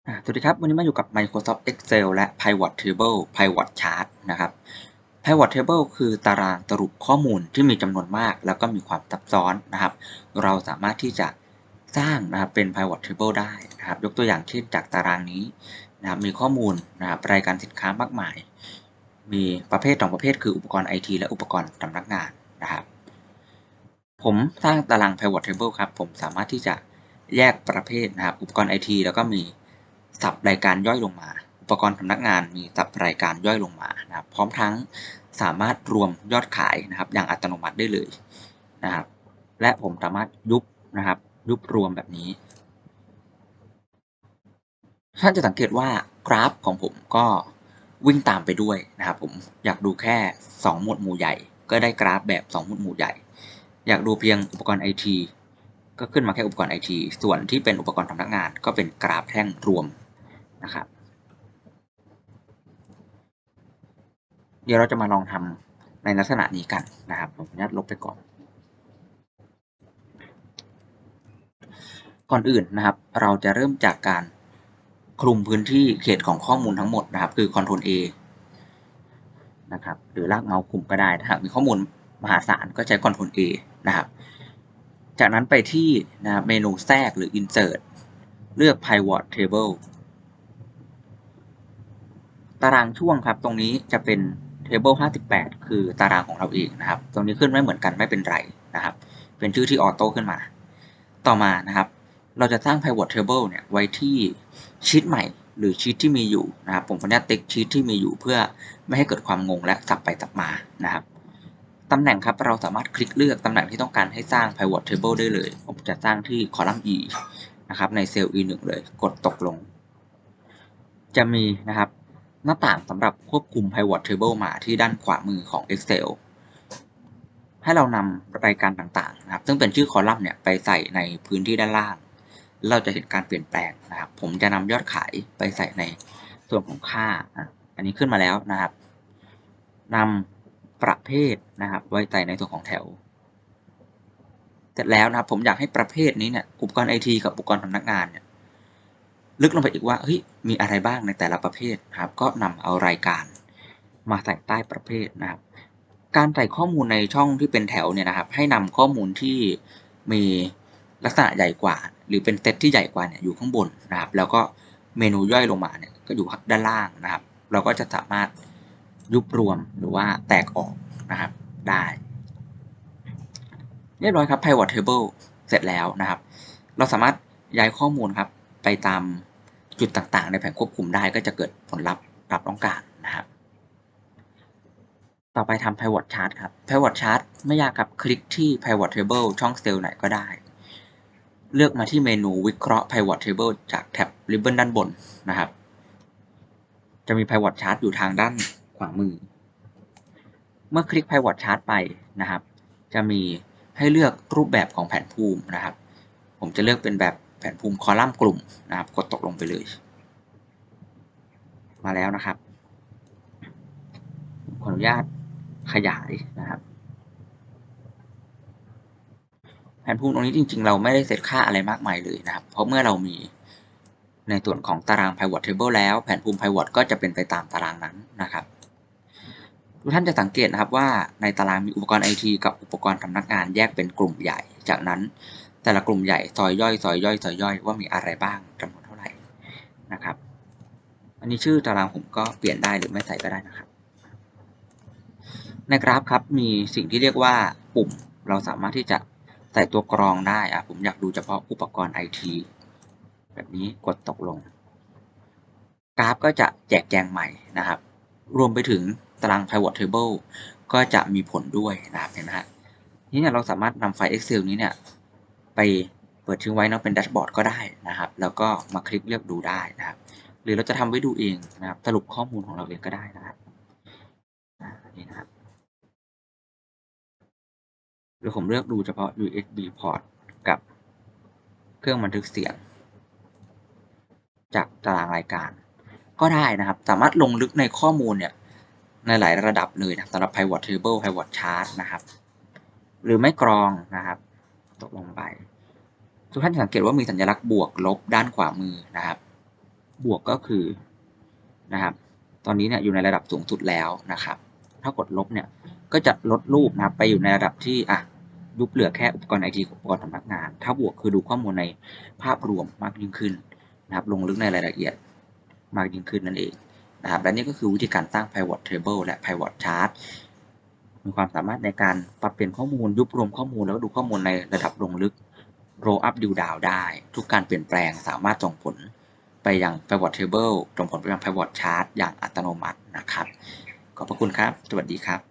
สวัสดีครับ วันนี้มาอยู่กับ Microsoft Excel และ Pivot Table Pivot Chart นะครับ Pivot Table คือตารางสรุปข้อมูลที่มีจำนวนมาก แล้วก็มีความซับซ้อนนะครับ เราสามารถที่จะสร้างนะครับเป็น Pivot Table ได้นะครับ ยกตัวอย่างเช่นจากตารางนี้นะครับมีข้อมูลนะครับรายการสินค้ามากมาย มีประเภทสองประเภทคืออุปกรณ์ IT และอุปกรณ์สำนักงานนะครับ ผมสร้างตาราง Pivot Table ครับ ผมสามารถที่จะแยกประเภทนะครับอุปกรณ์ IT แล้วก็มี สับรายการย่อยลงมา อุปกรณ์สำนักงานมีสับรายการย่อยลงมานะครับ พร้อมทั้งสามารถรวมยอดขายนะครับ อย่างอัตโนมัติได้เลยนะครับ และผมสามารถยุบนะครับ ยุบรวมแบบนี้ ท่านจะสังเกตว่ากราฟของผมก็วิ่งตามไปด้วยนะครับ ผมอยากดูแค่ 2 หมวดหมู่ใหญ่ ก็ได้กราฟแบบ 2 หมวดหมู่ใหญ่ อยากดูเพียงอุปกรณ์ IT ก็ขึ้นมาแค่อุปกรณ์ IT ส่วนที่เป็นอุปกรณ์สำนักงานก็เป็นกราฟแท่งรวม นะครับ เดี๋ยวเราจะมาลองทำในลักษณะนี้กันนะครับผมอนุญาตลบไปก่อน ก่อนอื่นนะครับ เราจะเริ่มจากการคลุมพื้นที่เขตของข้อมูลทั้งหมดนะครับ คือ Ctrl A นะครับ หรือลากเมาส์คุมก็ได้ถ้ามีข้อมูลมหาศาลก็ใช้ Ctrl A นะครับ จากนั้นไปที่นะเมนูแทรกหรือ Insert เลือก Pivot Table ตารางช่วงครับ ตรงนี้จะเป็น Table 58 คือตารางของเราเองนะครับ ตรงนี้ขึ้นไม่เหมือนกันไม่เป็นไรนะครับ เป็นชื่อที่ออโต้ขึ้นมา ต่อมานะครับ เราจะสร้าง Pivot Table เนี่ยไว้ที่ชีตใหม่หรือชีตที่มีอยู่นะครับ ผมขออนุญาตติ๊กชีตที่มีอยู่เพื่อไม่ให้เกิดความงงและสับไปสับมานะครับตำแหน่งครับเราสามารถคลิกเลือกตำแหน่งที่ต้องการให้สร้าง Pivot Table ได้เลย ผมจะสร้างที่คอลัมน์ E นะครับในเซลล์ E1 เลย กดตกลง จะมีนะครับ หน้าต่างสำหรับควบคุม Pivot Table มาที่ด้านขวามือของ Excel ให้เรานำรายการต่างๆนะครับ ซึ่งเป็นชื่อคอลัมน์เนี่ยไปใส่ในพื้นที่ด้านล่าง เราจะเห็นการเปลี่ยนแปลงนะครับ ผมจะนำยอดขายไปใส่ในส่วนของค่า อันนี้ขึ้นมาแล้วนะครับนำประเภทนะครับ ไว้ใส่ในส่วนของแถว เสร็จแล้วนะครับ ผมอยากให้ประเภทนี้เนี่ย อุปกรณ์ไอทีกับอุปกรณ์สำนักงานเนี่ย ลึกลงไปอีกว่าเฮ้ยมีอะไรบ้างในแต่ละประเภทนะครับก็นำเอารายการมาใส่ใต้ประเภทนะครับ การใส่ข้อมูลในช่องที่เป็นแถวเนี่ยนะครับ ให้นำข้อมูลที่มีลักษณะใหญ่กว่า หรือเป็นเซตที่ใหญ่กว่าเนี่ยอยู่ข้างบนนะครับ แล้วก็เมนูย่อยลงมาเนี่ยก็อยู่ด้านล่างนะครับ เราก็จะสามารถยุบรวมหรือว่าแตกออกนะครับได้เรียบร้อยครับ pivot table เสร็จแล้วนะครับ เราสามารถย้ายข้อมูลครับไปตาม จุดต่างๆ ในแผนควบคุมได้ก็จะเกิดผลลัพธ์รับต้องการนะครับ ต่อไปทำ pivot chart ครับ pivot chart ไม่ยากครับ คลิกที่ pivot table ช่องเซลล์ไหนก็ได้ เลือกมาที่เมนูวิเคราะห์ pivot table จากแท็บ ribbon ด้านบนนะครับ จะมี pivot chart อยู่ทางด้านขวามือ เมื่อคลิก pivot chart ไปนะครับ จะมีให้เลือกรูปแบบของแผนภูมินะครับ ผมจะเลือกเป็นแบบ แผนภูมิคอลัมน์กลุ่มนะครับ กดตกลงไปเลย มาแล้วนะครับ ขออนุญาตขยายนะครับ แผนภูมิตรงนี้จริง ๆ เราไม่ได้เซตค่าอะไรมากมายเลยนะครับ เพราะเมื่อเรามีในส่วนของตาราง pivot table แล้วแผนภูมิ pivot ก็จะเป็นไปตามตารางนั้นนะครับทุกท่านจะสังเกตนะครับว่าในตารางมีอุปกรณ์ IT กับอุปกรณ์สำนักงานแยกเป็นกลุ่มใหญ่ จากนั้น แต่ละกลุ่มใหญ่ซอยย่อยซอยย่อยซอยย่อยว่ามีอะไรบ้างจำนวนเท่าไหร่นะครับ อันนี้ชื่อตารางผมก็เปลี่ยนได้หรือไม่ใส่ก็ได้นะครับ ในกราฟครับมีสิ่งที่เรียกว่าปุ่ม เราสามารถที่จะใส่ตัวกรองได้อะผมอยากดูเฉพาะอุปกรณ์ IT แบบนี้กดตกลง กราฟก็จะแจกแจงใหม่นะครับ รวมไปถึงตาราง pivot table ก็จะมีผลด้วยนะครับเห็นไหมฮะนี่เนี่ยเราสามารถนำไฟล์ Excel นี้เนี่ย ไปเปิดทิ้งไว้เนาะเป็นแดชบอร์ดก็ได้นะครับ แล้วก็มาคลิกเลือกดูได้นะครับ หรือเราจะทำไว้ดูเองนะครับ สรุปข้อมูลของเราเองก็ได้นะครับนี่นะครับหรือผมเลือกดูเฉพาะ USB port กับเครื่องบันทึกเสียง จากตารางรายการ ก็ได้นะครับ สามารถลงลึกในข้อมูลเนี่ยในหลายระดับเลยนะสำหรับ pivot table pivot chart นะครับ หรือไม่กรองนะครับ ตกลงไป ทุกท่านสังเกตว่ามีสัญลักษณ์บวกลบด้านขวามือนะครับ บวกก็คือนะครับ ตอนนี้เนี่ยอยู่ในระดับสูงสุดแล้วนะครับ ถ้ากดลบเนี่ยก็จะลดรูปนะครับไปอยู่ในระดับที่อะยุบเหลือแค่อุปกรณ์ไอทีอุปกรณ์สำนักงาน ถ้าบวกคือดูข้อมูลในภาพรวมมากยิ่งขึ้นนะครับ ลงลึกในรายละเอียดมากยิ่งขึ้นนั่นเองนะครับ และนี่ก็คือวิธีการสร้าง pivot table และ pivot chart มีความสามารถในการปรับเปลี่ยนข้อมูลยุบรวมข้อมูลแล้วก็ดูข้อมูลในระดับลงลึก roll up drill down ได้ ทุกการเปลี่ยนแปลงสามารถส่งผลไปยัง pivot table ส่งผลไปยัง pivot chart อย่างอัตโนมัตินะครับ ขอบพระคุณครับ สวัสดีครับ